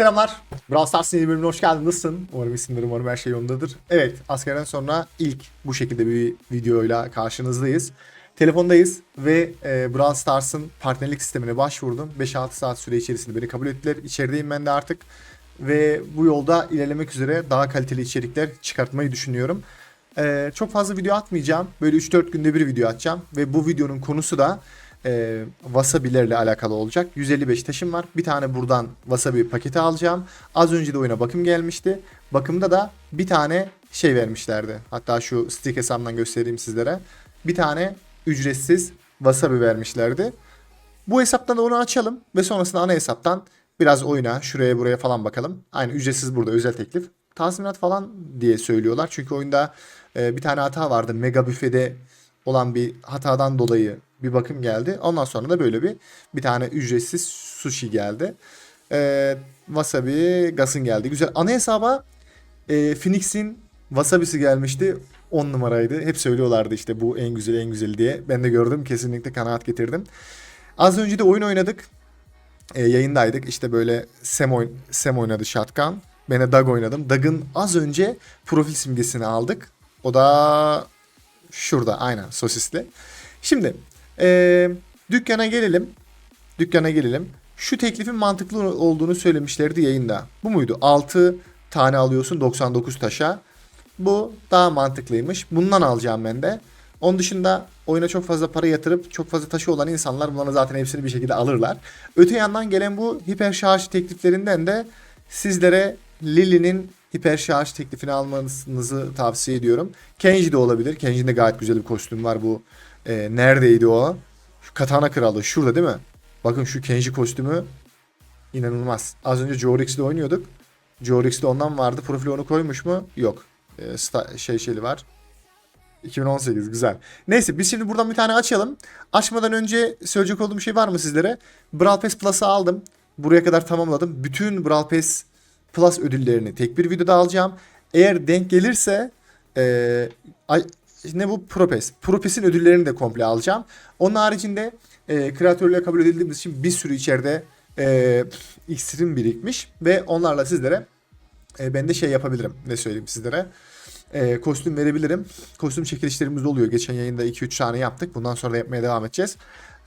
Selamlar. Brawl Stars yeni bölümüne hoş geldin. Nasılsın? Umarım iyisindir, umarım her şey yolundadır. Evet, askerden sonra ilk bu şekilde bir videoyla karşınızdayız. Telefondayız ve e, Brawl Stars'ın partnerlik sistemine başvurdum. 5-6 saat süre içerisinde beni kabul ettiler. İçerideyim ben de artık. Ve bu yolda ilerlemek üzere daha kaliteli içerikler çıkartmayı düşünüyorum. E, çok fazla video atmayacağım. Böyle 3-4 günde bir video atacağım. Ve bu videonun konusu da e, wasabilerle alakalı olacak. 155 taşım var. Bir tane buradan wasabi paketi alacağım. Az önce de oyuna bakım gelmişti. Bakımda da bir tane şey vermişlerdi. Hatta şu stick hesabından göstereyim sizlere. Bir tane ücretsiz wasabi vermişlerdi. Bu hesaptan da onu açalım ve sonrasında ana hesaptan biraz oyuna, şuraya buraya falan bakalım. Aynı ücretsiz burada özel teklif. Tazminat falan diye söylüyorlar. Çünkü oyunda e, bir tane hata vardı. Mega büfede olan bir hatadan dolayı bir bakım geldi. Ondan sonra da böyle bir bir tane ücretsiz sushi geldi. Ee, wasabi gasın geldi. Güzel. Ana hesaba e, Phoenix'in wasabisi gelmişti. 10 numaraydı. Hep söylüyorlardı işte bu en güzel en güzel diye. Ben de gördüm. Kesinlikle kanaat getirdim. Az önce de oyun oynadık. E, yayındaydık. İşte böyle Sam, oyn Sam oynadı Shotgun. Ben de Doug oynadım. Doug'ın az önce profil simgesini aldık. O da şurada aynen sosisli. Şimdi ee, dükkana gelelim. Dükkana gelelim. Şu teklifin mantıklı olduğunu söylemişlerdi yayında. Bu muydu? 6 tane alıyorsun 99 taşa. Bu daha mantıklıymış. Bundan alacağım ben de. Onun dışında oyuna çok fazla para yatırıp çok fazla taşı olan insanlar bunların zaten hepsini bir şekilde alırlar. Öte yandan gelen bu hiper şarj tekliflerinden de sizlere Lily'nin hiper şarj teklifini almanızı tavsiye ediyorum. Kenji de olabilir. Kenji'nin de gayet güzel bir kostüm var bu e, neredeydi o? Şu Katana Kralı şurada değil mi? Bakın şu Kenji kostümü inanılmaz. Az önce Jorix'de oynuyorduk. Jorix'de ondan vardı. Profili onu koymuş mu? Yok. E, sta- şey şeyli var. 2018 güzel. Neyse biz şimdi buradan bir tane açalım. Açmadan önce söyleyecek olduğum şey var mı sizlere? Brawl Pass Plus'ı aldım. Buraya kadar tamamladım. Bütün Brawl Pass Plus ödüllerini tek bir videoda alacağım. Eğer denk gelirse e, ay, ne bu Propes. Propes'in ödüllerini de komple alacağım. Onun haricinde e, kreatörlüğe kabul edildiğimiz için bir sürü içeride e, iksirim birikmiş ve onlarla sizlere e, ben de şey yapabilirim. Ne söyleyeyim sizlere? E, kostüm verebilirim. Kostüm çekilişlerimiz oluyor. Geçen yayında 2-3 tane yaptık. Bundan sonra da yapmaya devam edeceğiz.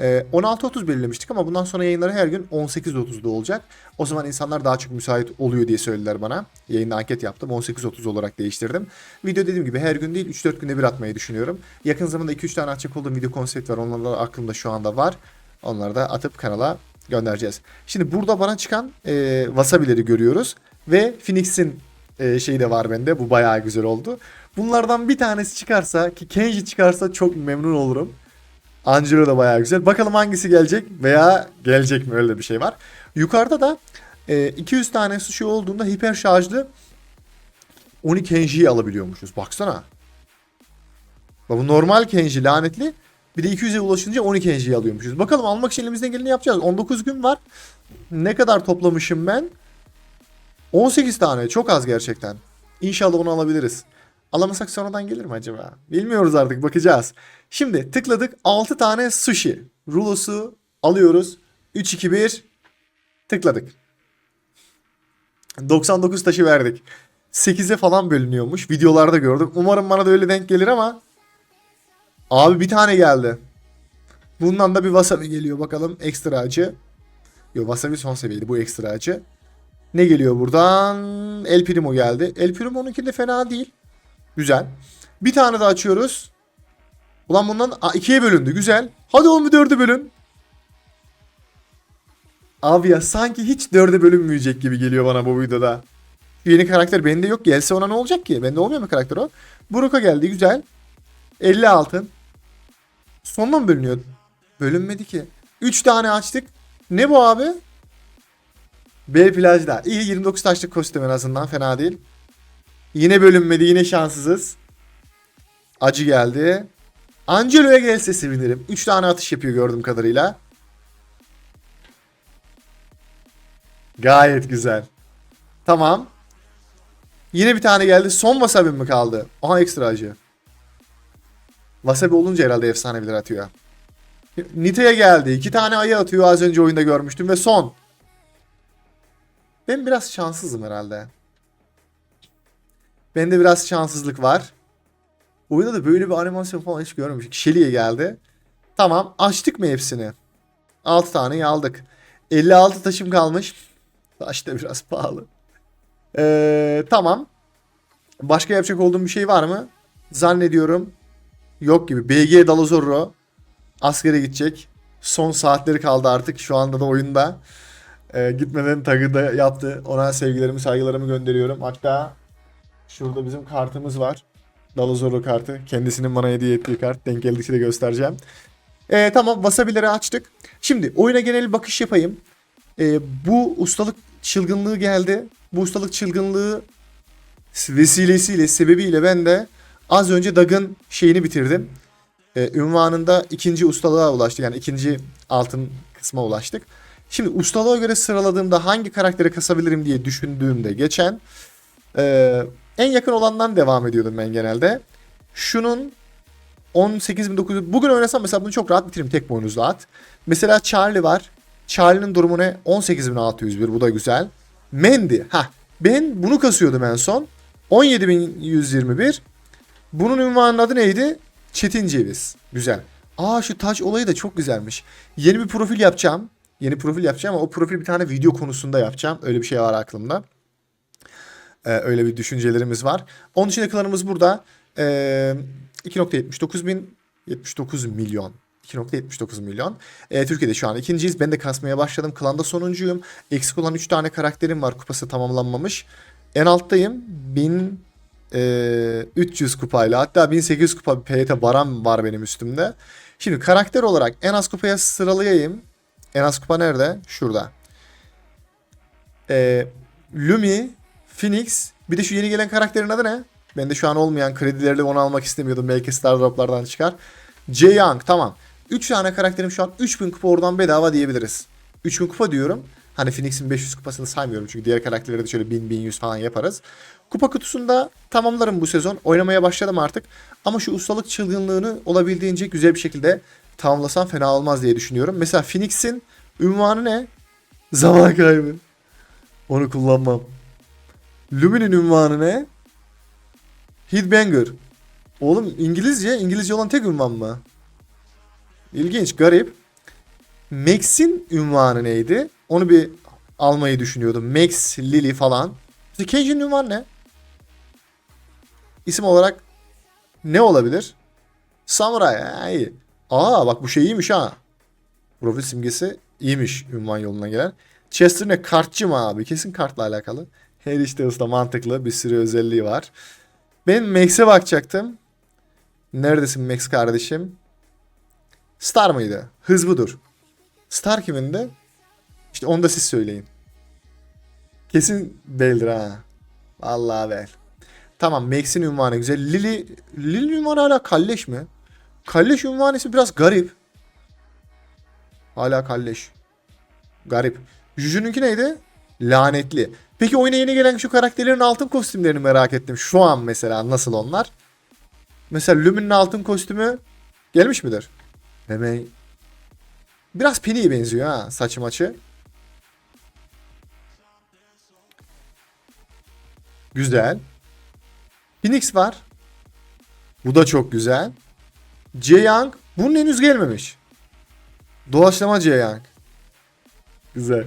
E, 16.30 belirlemiştik ama bundan sonra yayınları her gün 18.30'da olacak. O zaman insanlar daha çok müsait oluyor diye söylediler bana. Yayında anket yaptım. 18.30 olarak değiştirdim. Video dediğim gibi her gün değil 3-4 günde bir atmayı düşünüyorum. Yakın zamanda 2-3 tane atacak olduğum video konsept var. Onlar da aklımda şu anda var. Onları da atıp kanala göndereceğiz. Şimdi burada bana çıkan e, wasabileri görüyoruz. Ve Phoenix'in e, şeyi de var bende. Bu bayağı güzel oldu. Bunlardan bir tanesi çıkarsa ki Kenji çıkarsa çok memnun olurum. Angelo da bayağı güzel. Bakalım hangisi gelecek veya gelecek mi öyle bir şey var. Yukarıda da e, 200 tane sushi olduğunda hiper şarjlı Oni Kenji'yi alabiliyormuşuz. Baksana. Bak bu normal Kenji lanetli. Bir de 200'e ulaşınca 12 Kenji'yi alıyormuşuz. Bakalım almak için elimizden geleni yapacağız. 19 gün var. Ne kadar toplamışım ben? 18 tane. Çok az gerçekten. İnşallah onu alabiliriz. Alamasak sonradan gelir mi acaba? Bilmiyoruz artık bakacağız. Şimdi tıkladık 6 tane sushi. Rulosu alıyoruz. 3 2 1 tıkladık. 99 taşı verdik. 8'e falan bölünüyormuş. Videolarda gördüm. Umarım bana da öyle denk gelir ama Abi bir tane geldi. Bundan da bir wasabi geliyor bakalım. Ekstra acı. Yok wasabi son seviyeydi. Bu ekstra acı. Ne geliyor buradan? El Primo geldi. El Primo'nunki de fena değil. Güzel. Bir tane daha açıyoruz. Ulan bundan Aa, ikiye bölündü. Güzel. Hadi oğlum bir dörde bölün. Abi ya sanki hiç dörde bölünmeyecek gibi geliyor bana bu videoda. Yeni karakter bende yok. Gelse ona ne olacak ki? Bende olmuyor mu karakter o? Buruka geldi. Güzel. 50 altın. Sonuna mı bölünüyor? Bölünmedi ki. 3 tane açtık. Ne bu abi? B plajda. İyi 29 taşlık kostüm en azından fena değil. Yine bölünmedi yine şanssızız. Acı geldi. Angelo'ya gelse sevinirim. 3 tane atış yapıyor gördüğüm kadarıyla. Gayet güzel. Tamam. Yine bir tane geldi. Son wasabi mi kaldı? Aha ekstra acı. Wasabi olunca herhalde efsaneviler atıyor. Nita'ya geldi. İki tane ayı atıyor az önce oyunda görmüştüm ve son. Ben biraz şanssızım herhalde. Bende biraz şanssızlık var. Oyunda da böyle bir animasyon falan hiç görmemiştik. Shelly'e geldi. Tamam açtık mı hepsini? 6 taneyi aldık. 56 taşım kalmış. Taş da biraz pahalı. Ee, tamam. Başka yapacak olduğum bir şey var mı? Zannediyorum. Yok gibi. BG Dalazorro askere gidecek. Son saatleri kaldı artık. Şu anda da oyunda. Ee, gitmeden tagı da yaptı. Ona sevgilerimi, saygılarımı gönderiyorum. Hatta şurada bizim kartımız var. Dalazorro kartı. Kendisinin bana hediye ettiği kart. Denk geldikçe de göstereceğim. Ee, tamam wasabileri açtık. Şimdi oyuna genel bakış yapayım. Ee, bu ustalık çılgınlığı geldi. Bu ustalık çılgınlığı vesilesiyle, sebebiyle ben de az önce Dag'ın şeyini bitirdim. Ee, ünvanında ikinci ustalığa ulaştık. Yani ikinci altın kısma ulaştık. Şimdi ustalığa göre sıraladığımda hangi karakteri kasabilirim diye düşündüğümde geçen e, en yakın olandan devam ediyordum ben genelde. Şunun 18.900 bugün oynasam mesela bunu çok rahat bitiririm tek boynuzlu at. Mesela Charlie var. Charlie'nin durumu ne? 18.601 bu da güzel. Mandy. Ha ben bunu kasıyordum en son. 17.121. Bunun ünvanının adı neydi? Çetin Ceviz. Güzel. Aa şu taç olayı da çok güzelmiş. Yeni bir profil yapacağım. Yeni profil yapacağım ama o profil bir tane video konusunda yapacağım. Öyle bir şey var aklımda. Ee, öyle bir düşüncelerimiz var. Onun için ekranımız burada. Ee, 2.79 bin 79 milyon. 2.79 milyon. Ee, Türkiye'de şu an ikinciyiz. Ben de kasmaya başladım. Klanda sonuncuyum. Eksik olan 3 tane karakterim var. Kupası tamamlanmamış. En alttayım. 1300 kupayla hatta 1800 kupa bir PYT baram var benim üstümde. Şimdi karakter olarak en az kupaya sıralayayım. En az kupa nerede? Şurada. Ee, Lumi, Phoenix. Bir de şu yeni gelen karakterin adı ne? Ben de şu an olmayan kredilerle onu almak istemiyordum. Belki Star Drop'lardan çıkar. J Young tamam. 3 tane karakterim şu an 3000 kupa oradan bedava diyebiliriz. 3000 kupa diyorum. Hani Phoenix'in 500 kupasını saymıyorum çünkü diğer karakterleri de şöyle 1000 1100 falan yaparız. Kupa kutusunda tamamlarım bu sezon. Oynamaya başladım artık. Ama şu ustalık çılgınlığını olabildiğince güzel bir şekilde tamamlasam fena olmaz diye düşünüyorum. Mesela Phoenix'in ünvanı ne? Zaman kaybı. Onu kullanmam. Lumi'nin ünvanı ne? Heatbanger. Oğlum İngilizce, İngilizce olan tek ünvan mı? İlginç, garip. Max'in ünvanı neydi? Onu bir almayı düşünüyordum. Max, Lily falan. The Cage'in ünvanı ne? İsim olarak ne olabilir? Samuray. Ha, iyi. Aa bak bu şey iyiymiş ha. Profil simgesi iyiymiş ünvan yoluna gelen. Chester ne? Kartçı mı abi? Kesin kartla alakalı. Her işte ısla mantıklı. Bir sürü özelliği var. Ben Max'e bakacaktım. Neredesin Max kardeşim? Star mıydı? Hız budur. Star kimindi? İşte onu da siz söyleyin. Kesin beldir ha. Vallahi bel. Tamam Max'in ünvanı güzel. Lily, Lily ünvanı hala kalleş mi? Kalleş ünvanı ismi biraz garip. Hala kalleş. Garip. Juju'nunki neydi? Lanetli. Peki oyuna yeni gelen şu karakterlerin altın kostümlerini merak ettim. Şu an mesela nasıl onlar? Mesela Lumi'nin altın kostümü gelmiş midir? Hemen Biraz Penny'e benziyor ha saçı maçı. Güzel. Phoenix var. Bu da çok güzel. J-Young bunun henüz gelmemiş. Doğaçlama J-Young. Güzel.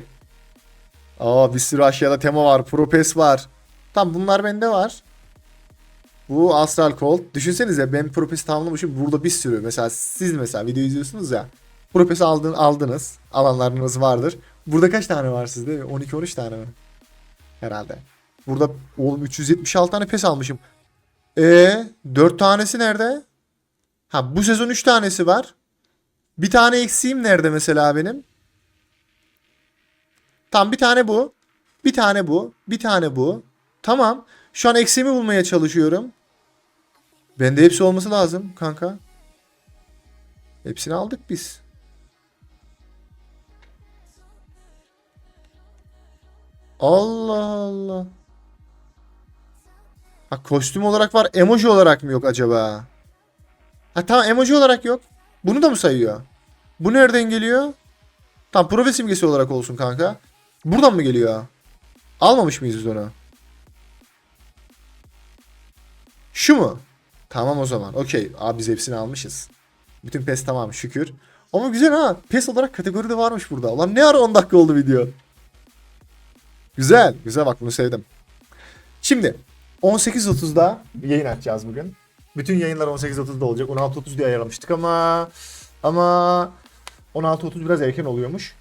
Aa bir sürü aşağıda tema var. Propes var. Tam bunlar bende var. Bu Astral Cold. Düşünsenize ben Propes'i tamamlamışım. Burada bir sürü. Mesela siz mesela video izliyorsunuz ya. Propes'i aldın, aldınız. Alanlarınız vardır. Burada kaç tane var sizde? 12-13 tane mi? Herhalde. Burada oğlum 376 tane pes almışım. E 4 tanesi nerede? Ha bu sezon 3 tanesi var. Bir tane eksiğim nerede mesela benim? Tam bir tane bu. Bir tane bu. Bir tane bu. Tamam. Şu an eksiğimi bulmaya çalışıyorum. Bende hepsi olması lazım kanka. Hepsini aldık biz. Allah Allah. Ha kostüm olarak var. Emoji olarak mı yok acaba? Ha tamam emoji olarak yok. Bunu da mı sayıyor? Bu nereden geliyor? Tam profil simgesi olarak olsun kanka. Buradan mı geliyor? Almamış mıyız biz onu? Şu mu? Tamam o zaman. Okey. Abi biz hepsini almışız. Bütün PES tamam şükür. Ama güzel ha. PES olarak kategori de varmış burada. Ulan ne ara 10 dakika oldu video. Güzel. Güzel bak bunu sevdim. Şimdi 18.30'da yayın açacağız bugün. Bütün yayınlar 18.30'da olacak. 16.30 diye ayarlamıştık ama ama 16.30 biraz erken oluyormuş.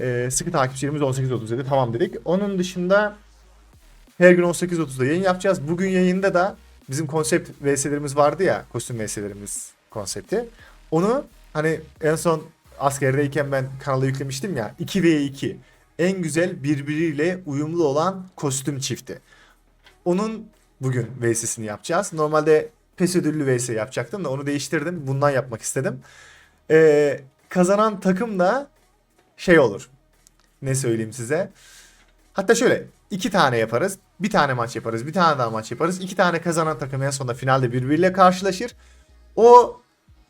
Ee, sıkı takipçilerimiz 18.30 dedi. Tamam dedik. Onun dışında her gün 18.30'da yayın yapacağız. Bugün yayında da bizim konsept VS'lerimiz vardı ya. Kostüm VS'lerimiz konsepti. Onu hani en son askerdeyken ben kanala yüklemiştim ya. 2v2. En güzel birbiriyle uyumlu olan kostüm çifti. Onun bugün VS'sini yapacağız. Normalde PES ödüllü VS yapacaktım da onu değiştirdim. Bundan yapmak istedim. Ee, kazanan takım da şey olur. Ne söyleyeyim size? Hatta şöyle iki tane yaparız. Bir tane maç yaparız. Bir tane daha maç yaparız. İki tane kazanan takım en sonunda finalde birbiriyle karşılaşır. O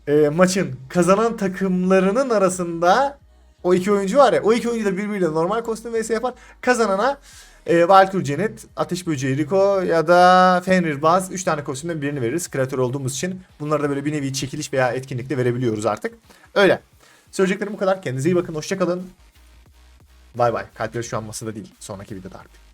e, maçın kazanan takımlarının arasında o iki oyuncu var ya o iki oyuncu da birbiriyle normal kostüm vs yapar. Kazanana e, Valkyrie Janet, Ateş Böceği Rico ya da Fenrirbaz 3 tane kostümden birini veririz. Kreatör olduğumuz için bunları da böyle bir nevi çekiliş veya etkinlikte verebiliyoruz artık. Öyle. Söyleyeceklerim bu kadar. Kendinize iyi bakın. Hoşçakalın. Bay bay. Kalpleri şu an masada değil. Sonraki videoda artık.